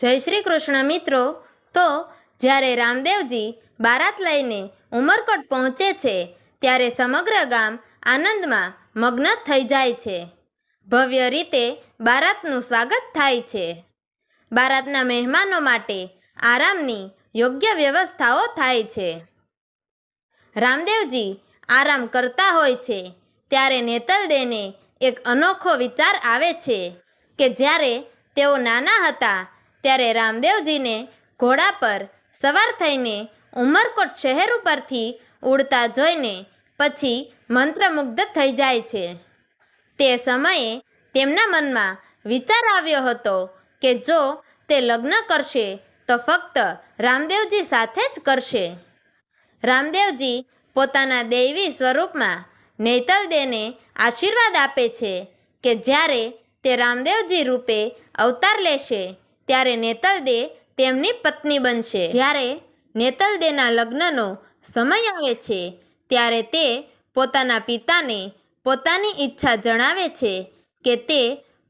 જય શ્રી કૃષ્ણ મિત્રો. તો જ્યારે રામદેવજી બારાત લઈને ઉમરકોટ પહોંચે છે, ત્યારે સમગ્ર ગામ આનંદમાં મગ્ન થઈ જાય છે. ભવ્ય રીતે બારાતનું સ્વાગત થાય છે. બારાતના મહેમાનો માટે આરામની યોગ્ય વ્યવસ્થાઓ થાય છે. રામદેવજી આરામ કરતા હોય છે, ત્યારે નેતલદેને એક અનોખો વિચાર આવે છે કે જ્યારે તેઓ નાના હતા ત્યારે રામદેવજીને ઘોડા પર સવાર થઈને ઉમરકોટ શહેર ઉપરથી ઉડતા જોઈને પછી મંત્રમુગ્ધ થઈ જાય છે. તે સમયે તેમના મનમાં વિચાર આવ્યો હતો કે જો તે લગ્ન કરશે, તો ફક્ત રામદેવજી સાથે જ કરશે. રામદેવજી પોતાના દૈવી સ્વરૂપમાં નેતલદેને આશીર્વાદ આપે છે કે જ્યારે તે રામદેવજી રૂપે અવતાર લેશે. ત્યારે નેતલ દે તેમની પત્ની બનશે. જ્યારે નેતલદેના લગ્નનો સમય આવે છે, ત્યારે તે પોતાના પિતાને પોતાની ઈચ્છા જણાવે છે કે તે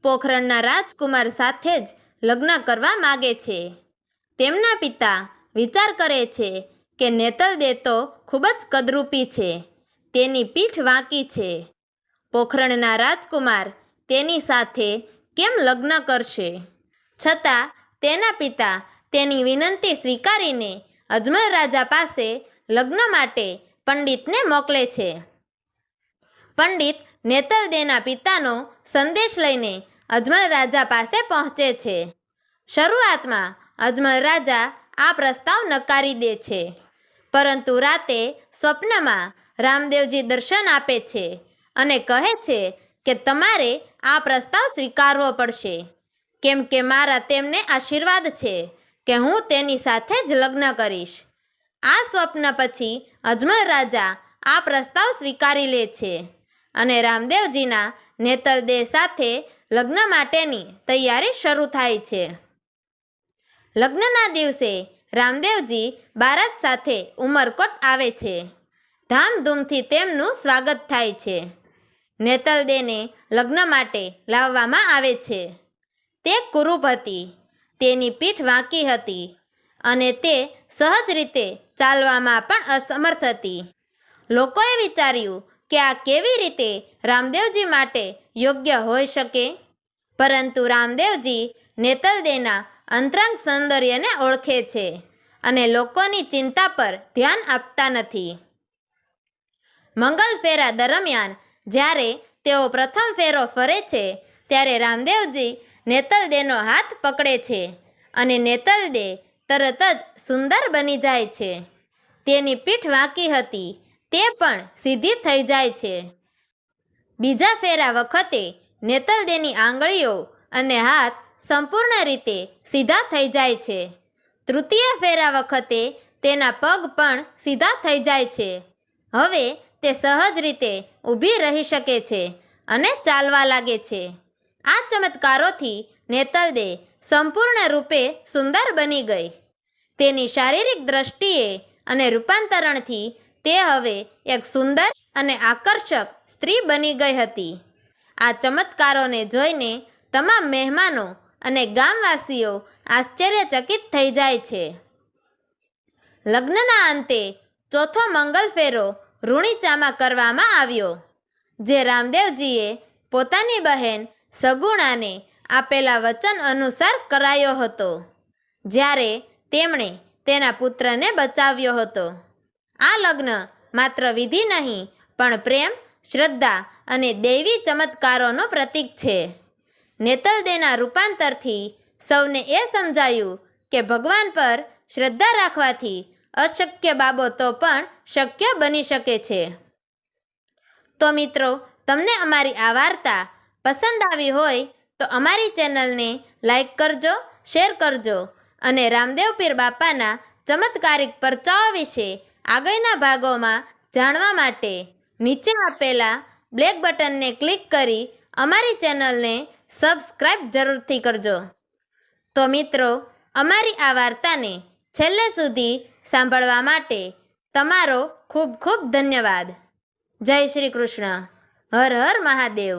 પોખરણના રાજકુમાર સાથે જ લગ્ન કરવા માગે છે. તેમના પિતા વિચાર કરે છે કે નેતલદે તો ખૂબ જ કદરૂપી છે, તેની પીઠ વાંકી છે. પોખરણના રાજકુમાર તેની સાથે કેમ લગ્ન કરશે? છતાં તેના પિતા તેની વિનંતી સ્વીકારીને અજમલ રાજા પાસે લગ્ન માટે પંડિતને મોકલે છે. પંડિત નેતલદેના પિતાનો સંદેશ લઈને અજમલ રાજા પાસે પહોંચે છે. શરૂઆતમાં અજમલ રાજા આ પ્રસ્તાવ નકારી દે છે, પરંતુ રાતે સ્વપ્નમાં રામદેવજી દર્શન આપે છે અને કહે છે કે તમારે આ પ્રસ્તાવ સ્વીકારવો પડશે. કેમ કે મારા તેમને આશીર્વાદ છે કે હું તેની સાથે જ લગ્ન કરીશ. આ સ્વપ્ન પછી અજમલ રાજા આ પ્રસ્તાવ સ્વીકારી લે છે અને રામદેવજીના નેતરદે સાથે લગ્ન માટેની તૈયારી શરૂ થાય છે. લગ્નના દિવસે રામદેવજી બારાત સાથે ઉમરકોટ આવે છે. ધામધૂમથી તેમનું સ્વાગત થાય છે. નેતલદેને લગ્ન માટે લાવવામાં આવે છે. તે કુરૂપ હતી, તેની પીઠ વાંકી હતી અને તે સહજ રીતે ચાલવામાં પણ અસમર્થ હતી. લોકોએ વિચાર્યું કે આ કેવી રીતે રામદેવજી માટે યોગ્ય હોઈ શકે? પરંતુ રામદેવજી નેતલદેના અંતરાંગ સૌંદર્યને ઓળખે છે અને લોકોની ચિંતા પર ધ્યાન આપતા નથી. મંગલ ફેરા દરમિયાન જ્યારે તેઓ પ્રથમ ફેરો ફરે છે, ત્યારે રામદેવજી નેતલદેનો હાથ પકડે છે અને નેતલદે તરત જ સુંદર બની જાય છે. તેની પીઠ વાંકી હતી, તે પણ સીધી થઈ જાય છે. બીજા ફેરા વખતે નેતલદેની આંગળીઓ અને હાથ સંપૂર્ણ રીતે સીધા થઈ જાય છે. તૃતીય ફેરા વખતે તેના પગ પણ સીધા થઈ જાય છે. હવે તે સહજ રીતે ઊભી રહી શકે છે અને ચાલવા લાગે છે. આ નેતલ દે સંપૂર્ણ રૂપે સુંદર બની ગઈ. તેની શારીરિક દ્રષ્ટિએ અને રૂપાંતરણથી તે હવે એક સુંદર અને આકર્ષક સ્ત્રી બની ગઈ હતી. આ ચમત્કારોને જોઈને તમામ મહેમાનો અને ગામવાસીઓ આશ્ચર્યચકિત થઈ જાય છે. લગ્નના અંતે ચોથો મંગલ ફેરો રૂણીચામાં કરવામાં આવ્યો, જે રામદેવજીએ પોતાની બહેન સગુણાને આપેલા વચન અનુસાર કરાયો હતો, જ્યારે તેમણે તેના પુત્રને બચાવ્યો હતો. આ લગ્ન માત્ર વિધિ નહીં, પણ પ્રેમ, શ્રદ્ધા અને દૈવી ચમત્કારોનો પ્રતીક છે. નેતલદેના રૂપાંતરથી સૌને એ સમજાયું કે ભગવાન પર શ્રદ્ધા રાખવાથી અશક્ય બાબતો પણ શક્ય બની શકે છે. તો મિત્રો, તમને અમારી આ વાર્તા પસંદ આવી હોય તો અમારી ચેનલને લાઈક કરજો, શેર કરજો અને રામદેવ પીર બાપાના ચમત્કારિક પરચાઓ વિશે આગળના ભાગોમાં જાણવા માટે નીચે આપેલા બ્લેક બટનને ક્લિક કરી અમારી ચેનલને સબસ્ક્રાઈબ જરૂરથી કરજો. તો મિત્રો, અમારી આ વાર્તાને છેલ્લે સુધી સાંભળવા માટે તમારો ખૂબ ખૂબ ધન્યવાદ. જય શ્રી કૃષ્ણ. હર હર મહાદેવ.